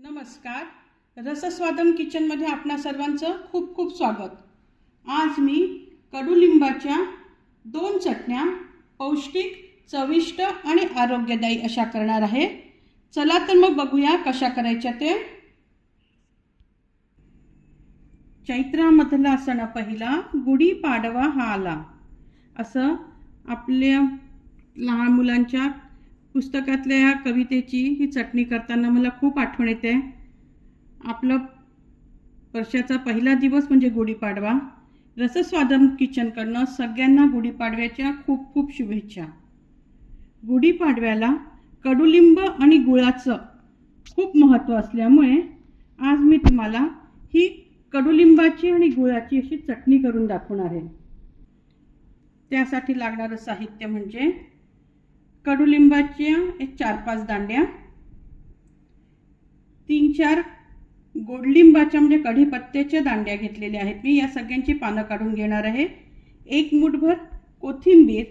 नमस्कार. रसस्वादम किचनमध्ये आपणा सर्वांचं खूप खूप स्वागत. आज मी कडुलिंबाच्या दोन चटण्या पौष्टिक चविष्ट आणि आरोग्यदायी अशा करणार आहे. चला तर मग बघूया कशा करायच्या ते. चैत्रामधला सण पहिला गुढीपाडवा हा आला. असं आपल्या लहान मुलांच्या पुस्तकातल्या या कवितेची ही चटणी करताना मला खूप आठवण येते. आपलं वर्षाचा पहिला दिवस म्हणजे गुढीपाडवा. रसस्वादम किचनकडनं सगळ्यांना गुढीपाडव्याच्या खूप खूप शुभेच्छा. गुढीपाडव्याला कडुलिंब आणि गुळाचं खूप महत्त्व असल्यामुळे आज मी तुम्हाला ही कडुलिंबाची आणि गुळाची अशी चटणी करून दाखवणार आहे. त्यासाठी लागणारं साहित्य म्हणजे कडुलिंबाच्या एक चार पाच दांड्या तीन चार गोडलिंबाच्या म्हणजे कढीपत्त्याच्या दांड्या घेतलेल्या आहेत. मी या सगळ्यांची पानं काढून घेणार आहे. एक मुठभर कोथिंबीर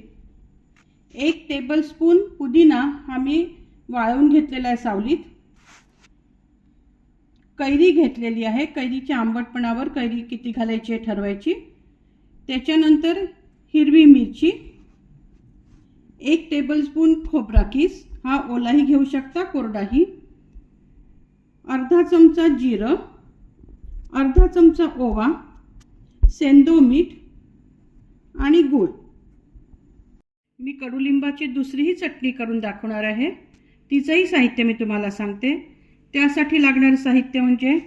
एक टेबलस्पून पुदिना हा मी वाळवून घेतलेला आहे सावलीत. कैरी घेतलेली आहे. कैरीच्या आंबटपणावर कैरी किती घालायची आहे ठरवायची. त्याच्यानंतर हिरवी मिरची एक टेबलस्पून खोबरा किस हा ओलाही घेऊ शकता कोरडाही. अर्धा चमचा जिरं अर्धा चमचा ओवा सेंदो मीठ आणि गूळ. मी कडुलिंबाची दुसरीही चटणी करून दाखवणार आहे. तिचंही साहित्य मी तुम्हाला सांगते. त्यासाठी लागणारं साहित्य म्हणजे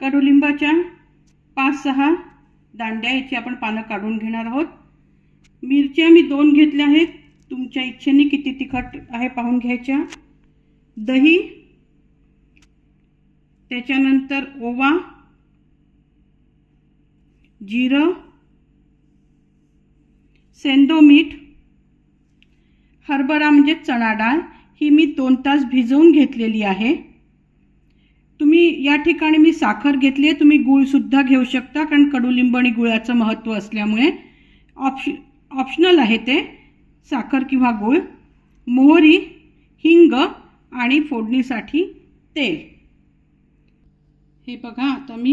कडुलिंबाच्या पाच सहा दांड्या याची आपण पानं काढून घेणार आहोत. मिरच्या मी दोन घेतल्या आहेत. तुमच्या इच्छेने किती तिखट आहे पाहून घ्यायच्या. दही त्याच्यानंतर ओवा जिरं सेंदो मीठ हरभरा म्हणजे चणा डाळ ही मी दोन तास भिजवून घेतलेली आहे. तुम्ही या ठिकाणी मी साखर घेतली आहे तुम्ही गूळसुद्धा घेऊ शकता कारण कडुलिंब आणि गुळाचं महत्त्व असल्यामुळे ऑप्श ऑप्शनल आहे ते. साखर किंवा गूळ मोहरी हिंग आणि फोडणीसाठी तेल. हे बघा आता मी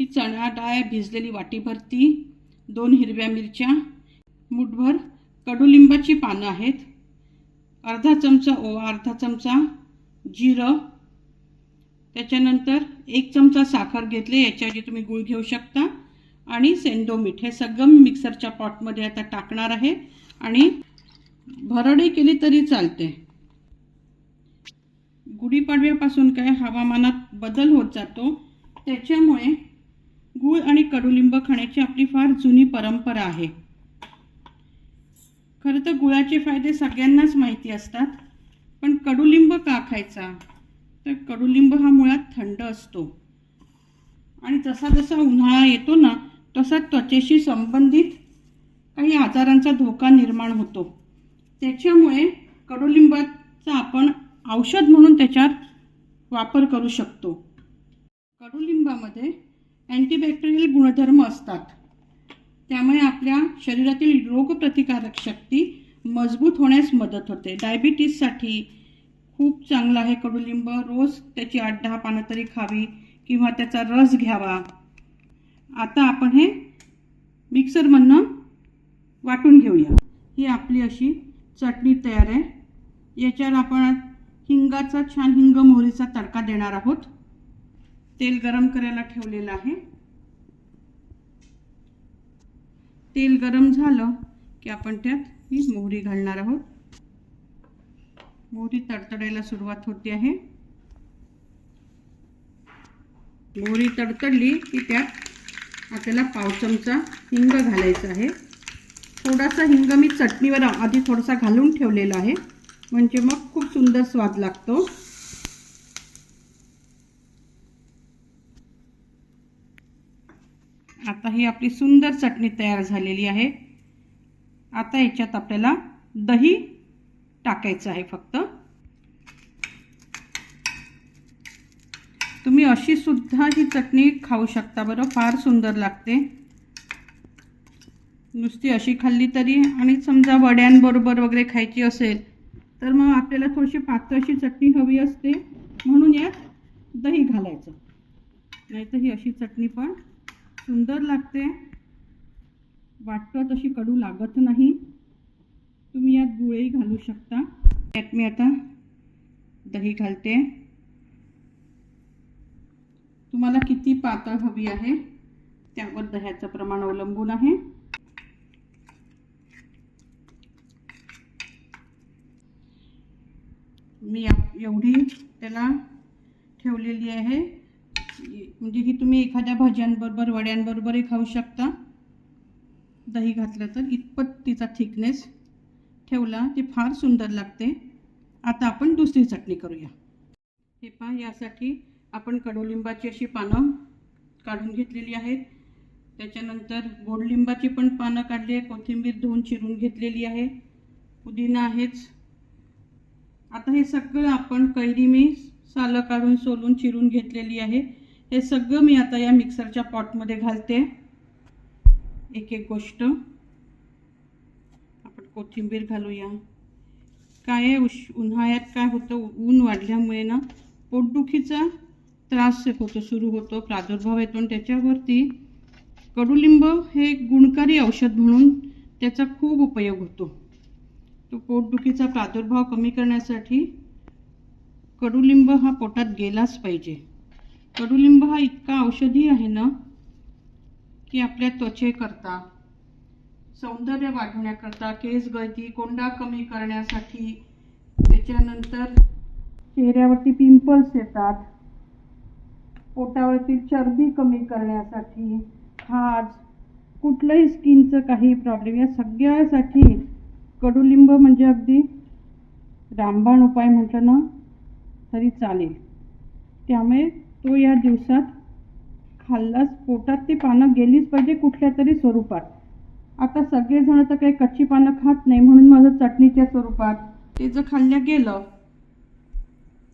ही चणा डाळ भिजलेली वाटीभर ती दोन हिरव्या मिरच्या मुठभर कडुलिंबाची पानं आहेत. अर्धा चमचा ओवा अर्धा चमचा जिरं. त्याच्यानंतर एक चमचा साखर घेतले याच्याऐवजी तुम्ही गूळ घेऊ शकता. आणि सेंदो मीठ हे सगळं मी मिक्सरच्या पॉटमध्ये आता टाकणार आहे. आणि भरडी केली तरी चालते. गुढीपाडव्यापासून काय हवामानात बदल होत जातो त्याच्यामुळे गूळ आणि कडुलिंब खाण्याची आपली फार जुनी परंपरा आहे. खरं तर गुळाचे फायदे सगळ्यांनाच माहिती असतात पण कडुलिंब का खायचा? तर कडुलिंब हा मुळात थंड असतो. आणि जसा जसा उन्हाळा येतो ना तसा त्वचेशी संबंधित काही आजारांचा धोका निर्माण होतो. त्याच्यामुळे कडुलिंबाचा आपण औषध म्हणून त्याच्यात वापर करू शकतो. कडुलिंबामध्ये अँटीबॅक्टेरियल गुणधर्म असतात. त्यामुळे आपल्या शरीरातील रोगप्रतिकारक शक्ती मजबूत होण्यास मदत होते. डायबिटीजसाठी खूप चांगलं आहे कडुलिंब. रोज त्याची आठ दहा पानं तरी खावी किंवा त्याचा रस घ्यावा. आता आपण हे मिक्सरमधनं वाटून घेऊया. ही आपली अशी चटणी तयार आहे. याच्यावर आपण हिंगाचा छान हिंग मोहरीचा तडका देणार आहोत. तेल गरम करायला ठेवलेलं आहे. तेल गरम झालं की आपण त्यात ही मोहरी घालणार आहोत. मोहरी तडतडायला सुरुवात होते आहे. मोहरी तडतडली की त्यात आपल्याला पाव चमचा हिंग घालायचा आहे. थोडासा हिंग मी चटणीवर आधी थोडासा घालून ठेवलेला आहे. म्हणजे मग खूप सुंदर स्वाद लागतो. आता ही आपली सुंदर चटणी तयार झालेली आहे. आता याच्यात आपल्याला दही टाकायचं आहे फक्त. तुम्ही अशी सुद्धा ही चटणी खाऊ शकता बरं फार सुंदर लागते. नुसती अशी खाल्ली तरी आणि समजा वड्यांबरोबर वगैरे खायची असेल तर मग आपल्याला थोडीशी पातळ अशी चटणी हवी असते. म्हणून यात दही घालायचं. नाहीतर ही अशी चटणी पण सुंदर लागते. वाटतं तशी कडू लागत नाही. तुम्ही यात गुळही घालू शकता. यात मी आता दही घालते. तुम्हाला किती पातळ हवी आहे त्यावर दह्याचं प्रमाण अवलंबून आहे. मी एवढी त्याला ठेवलेली आहे. म्हणजे ही तुम्ही एखाद्या भाज्यांबरोबर वड्यांबरोबरही खाऊ शकता. दही घातलं तर इतपत तिचा थिकनेस ठेवला ती फार सुंदर लागते. आता आपण दुसरी चटणी करूया. हे पहा यासाठी आपण कडुलिंबाची अशी पानं काढून घेतलेली आहेत. त्याच्यानंतर गोडलिंबाची पण पानं काढली आहे. कोथिंबीर धुवून चिरून घेतलेली आहे. पुदिना आहेच. आता हे सगळं आपण कैरी मी सालं काढून सोलून चिरून घेतलेली आहे. हे सगळं मी आता या मिक्सरच्या पॉटमध्ये घालते. एक एक गोष्ट. आपण कोथिंबीर घालूया. काय आहे? उश उन्हाळ्यात काय होतं? ऊन वाढल्यामुळे ना पोटदुखीचा त्रास होतो सुरू होतो. प्रादुर्भाव येतो आणि त्याच्यावरती कडुलिंब हे गुणकारी औषध म्हणून त्याचा खूप उपयोग होतो. तो पोटदुखीचा प्रादुर्भाव कमी करण्यासाठी कडुलिंब हा पोटात गेलाच पाहिजे. कडुलिंब हा इतका औषधी आहे ना की आपल्या त्वचेकरता सौंदर्य वाढवण्याकरता केस गळती कोंडा कमी करण्यासाठी त्याच्यानंतर चेहऱ्यावरती पिंपल्स येतात. पोटावरती चरबी कमी करण्यासाठी खाज कुठलंही स्किनचं काही प्रॉब्लेम या सगळ्यासाठी कडुलिंब म्हणजे अगदी रामबाण उपाय म्हटलं ना तरी चालेल. त्यामुळे तो या दिवसात खाल्लाच पोटात ती पानं गेलीच पाहिजे कुठल्या तरी स्वरूपात. आता सगळेजण तर काही कच्ची पानं खात नाही म्हणून माझं चटणीच्या स्वरूपात ते जर खाल्लं गेलं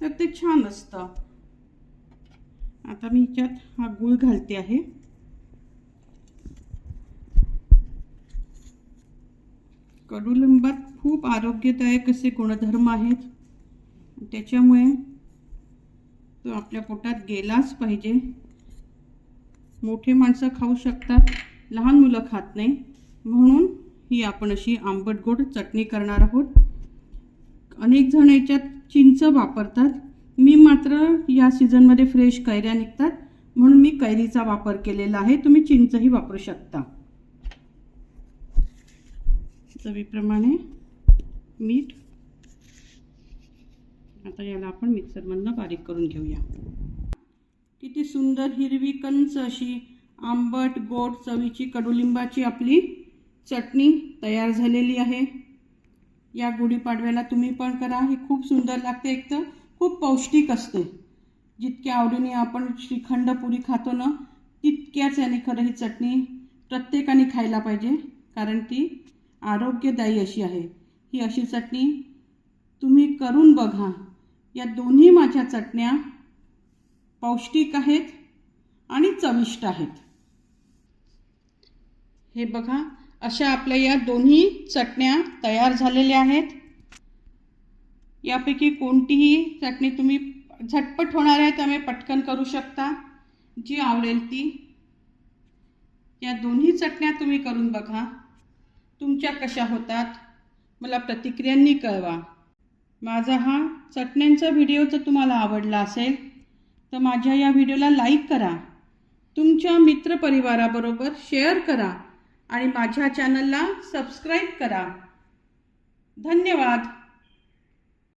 तर ते छान असतं. आता मी ह्याच्यात हा गूळ घालते आहे. कडुलिंबात खूप आरोग्यदायक असे गुणधर्म आहेत. त्याच्यामुळे तो आपल्या पोटात गेलाच पाहिजे. मोठे माणसं खाऊ शकतात लहान मुलं खात नाही. म्हणून ही आपण अशी आंबट गोड चटणी करणार आहोत. अनेक जण याच्यात चिंच वापरतात. मी मात्र या सीझनमध्ये फ्रेश कैऱ्या निघतात. म्हणून मी कैरीचा वापर केलेला आहे. तुम्ही चिंचही वापरू शकता. चवीप्रमाणे मीठ. आता याला आपण मिक्सरमधनं बारीक करून घेऊया. किती सुंदर हिरवी कंच अशी आंबट गोड चवीची कडुलिंबाची आपली चटणी तयार झालेली आहे. या गुढीपाडव्याला तुम्ही पण करा. ही खूप सुंदर लागते. एक तर खूप पौष्टिक असते. जितक्या आवडीने आपण श्रीखंड पुरी खातो ना तितक्याच याने खरं ही चटणी प्रत्येकाने खायला पाहिजे. कारण ती आरोग्यदायी अशी आहे. ही अशी चटणी तुम्ही करून बघा. या दोन्ही माझ्या चटण्या पौष्टिक आहेत आणि चविष्ट आहेत. हे बघा अशा आपल्या या दोन्ही चटण्या तयार झालेल्या आहेत. यापैकी कोणतीही चटणी तुम्ही झटपट होणार आहे त्यामुळे पटकन करू शकता. जी आवडेल ती. या दोन्ही चटण्या तुम्ही करून बघा. तुमच्या कशा होतात? मला प्रतिक्रियांनी कळवा. माझा हा चटण्यांचा व्हिडिओ जर तुम्हाला आवडला असेल तर माझ्या या व्हिडिओला लाईक करा. तुमच्या मित्रपरिवाराबरोबर शेअर करा आणि माझ्या चॅनलला सबस्क्राईब करा. धन्यवाद.